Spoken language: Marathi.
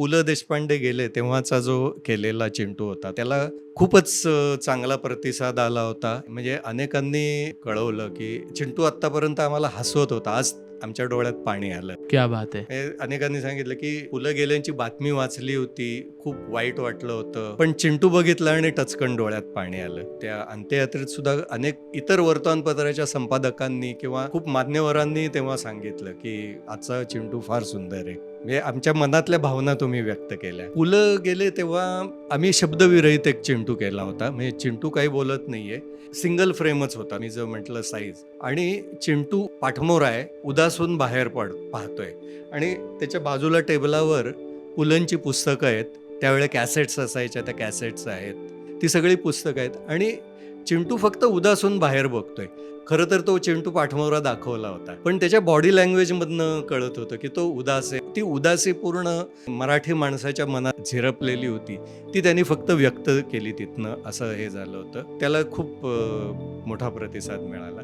पु ल देशपांडे गेले तेव्हाचा जो केलेला चिंटू होता त्याला खूपच चांगला प्रतिसाद आला होता. म्हणजे अनेकांनी कळवलं की चिंटू आत्तापर्यंत आम्हाला हसवत होता. आज आमच्या डोळ्यात पाणी आलं. क्या बात आहे. अनेकांनी सांगितलं की पुलं गेल्यांची बातमी वाचली होती खूप वाईट वाटलं होतं. पण चिंटू बघितलं आणि टचकन डोळ्यात पाणी आलं. त्या अंत्ययात्रेत सुद्धा अनेक इतर वर्तमानपत्राच्या संपादकांनी किंवा खूप मान्यवरांनी तेव्हा सांगितलं की आजचा चिंटू फार सुंदर आहे. म्हणजे आमच्या मनातल्या भावना तुम्ही व्यक्त केल्या. पुलं गेले तेव्हा आम्ही शब्दविरहित एक चिंटू केला होता. म्हणजे चिंटू काही बोलत नाहीये. सिंगल फ्रेमच होता. मी जर म्हटलं साईज आणि चिंटू पाठमोर आहे. उदासून बाहेर पड पाहतोय. आणि त्याच्या बाजूला टेबलावर पुलंची पुस्तकं आहेत. त्यावेळेला कॅसेट्स असायच्या. त्या कॅसेट्स आहेत. ती सगळी पुस्तकं आहेत. आणि चिंटू फक्त उदासून बाहेर बघतोय. खरं तर तो चिंटू पाठमोरा दाखवला होता. पण त्याच्या बॉडी लँग्वेजमधनं कळत होतं की तो उदास आहे. ती उदासी पूर्ण मराठी माणसाच्या मनात झिरपलेली होती. ती त्यांनी फक्त व्यक्त केली तिथनं असं हे झालं होतं. त्याला खूप मोठा प्रतिसाद मिळाला.